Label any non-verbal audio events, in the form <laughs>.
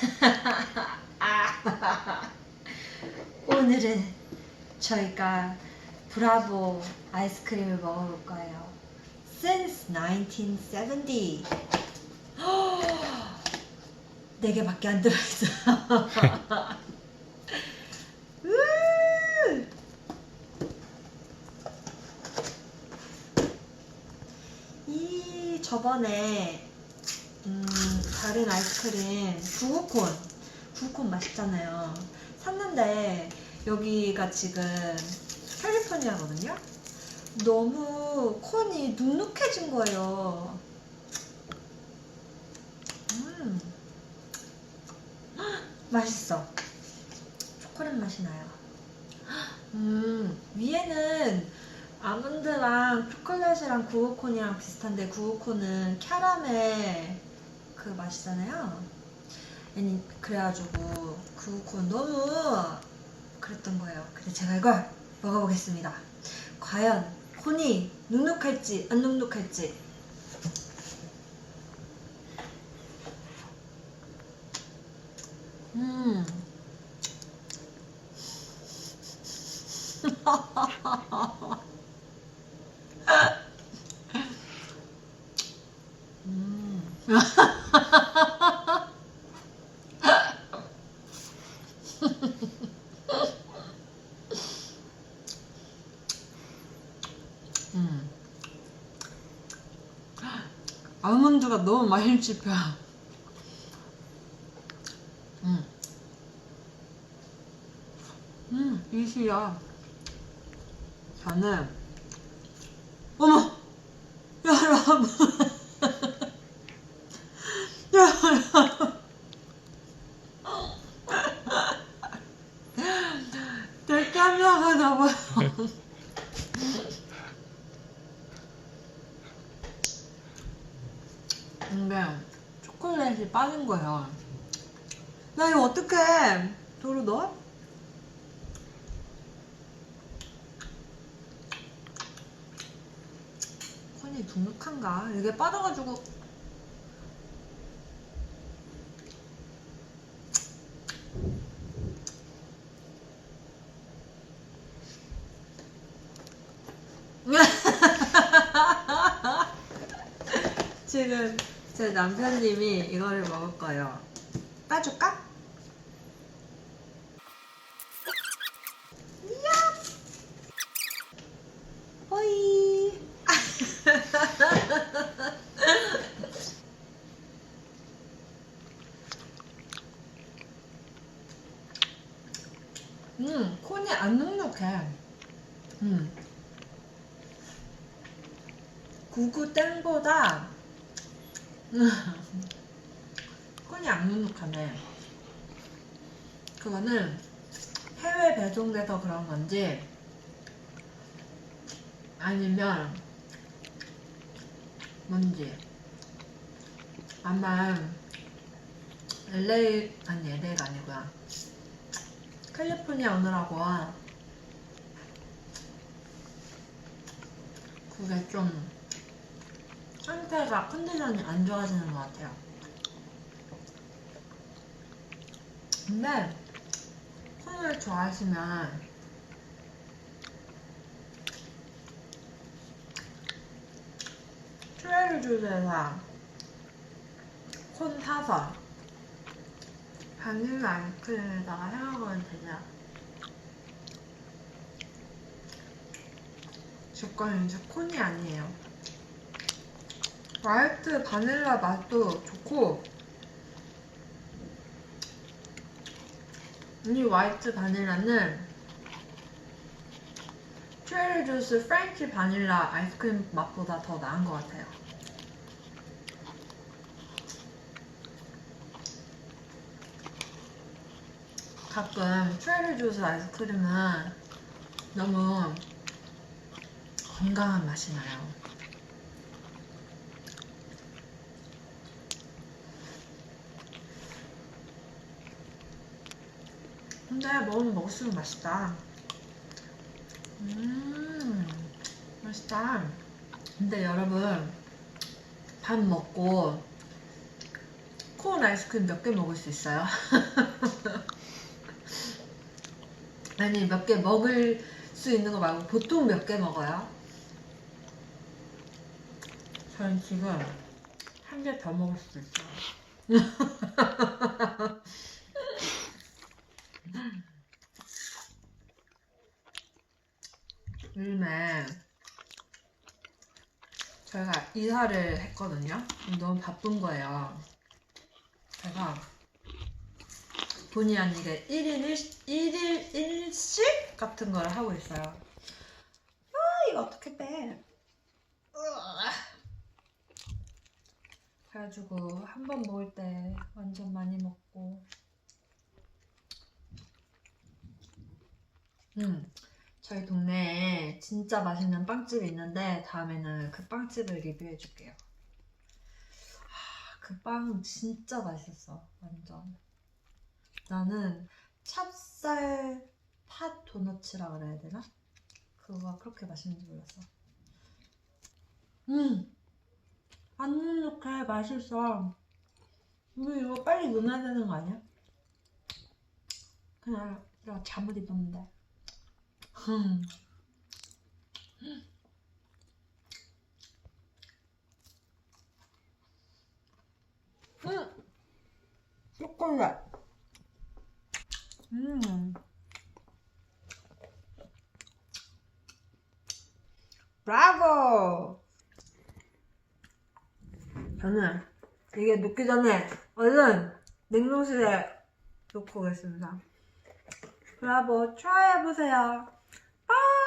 <laughs> 오늘은 저희가 브라보 아이스크림을 먹어볼 거예요. Since 1970. <gasps> 네 개밖에 안! <laughs> 이 저번에 음, 다른 아이스크림 구구콘 구구콘 맛있잖아요. 샀는데 여기가 지금 캘리포니아거든요. 너무 콘이 눅눅해진 거예요. 음, 헉, <gasps> 맛있어. 초콜릿 맛이 나요. <gasps> 음, 위에는 아몬드랑 초콜릿이랑 구우콘이랑 비슷한데 구우콘은 캐러멜 그 맛이잖아요. 아니 그래가지고 구우콘 너무 그랬던 거예요. 그래서 제가 이걸 먹어보겠습니다. 과연 콘이 눅눅할지 안 눅눅할지. 음. <laughs> 음. 음. 아몬드가 너무 많이 씹혀. 음. 음, 이시야. 저는, 어머! 여러분! 내 카메라가 나와요. <laughs> 근데 초콜릿이 빠진 거예요. 나 이거 어떡해? 도로 넣어? 콘이 눅눅한가? 이게 빠져가지고 <laughs> 지금 제 남편님이 이거를 먹을 거예요. 따줄까? 이야! 호이! 음, 콘이 안 눅눅해. 음. 구구 땡보다 콘이 <laughs> 안 눅눅하네. 그거는 해외 배송돼서 그런 건지 아니면 뭔지 아마 LA 아니 LA가 아니고요. 캘리포니아 오느라고 그게 좀 상태가 컨디션이 안 좋아지는 것 같아요. 근데 콘을 좋아하시면 트레일 주스에서 콘 사서 바닐라 아이스크림에다가 해먹으면 되죠. 조건은 이제 콘이 아니에요. 화이트 바닐라 맛도 좋고 이 화이트 바닐라는 체리 주스 프렌치 바닐라 아이스크림 맛보다 더 나은 것 같아요. 가끔 체리 주스 아이스크림은 너무 건강한 맛이 나요. 근데 먹으면 먹을수록 맛있다. 음, 맛있다. 근데 여러분, 밥 먹고 코 코온 아이스크림 몇 개 먹을 수 있어요? <laughs> 아니 몇 개 먹을 수 있는 거 말고 보통 몇 개 먹어요? 저는 지금 한 개 더 먹을 수도 있어요. <laughs> 요즘에 저희가 이사를 했거든요. 너무 바쁜 거예요. 제가 본의 아니게 1인 1, 1일 1식 같은 걸 하고 있어요. 아, 이거 어떻게 빼? 그래가지고 한 번 먹을 때 완전 많이 먹고 음 저희 동네에 진짜 맛있는 빵집이 있는데 다음에는 그 빵집을 리뷰해 줄게요. 그 빵 진짜 맛있었어. 완전. 나는 찹쌀 팥 도너츠라 그래야 되나? 그거가 그렇게 맛있는지 몰랐어. 음! 안 눅눅해. 맛있어. 우리 이거 빨리 넣어야 되는 거 아니야? 그냥 이거 잠을 입었는데. 음. 음. 초콜릿. 음. 브라보! 저는 이게 녹기 전에 얼른 냉동실에 놓고 오겠습니다. 브라보, 트라이 해보세요. 빠이!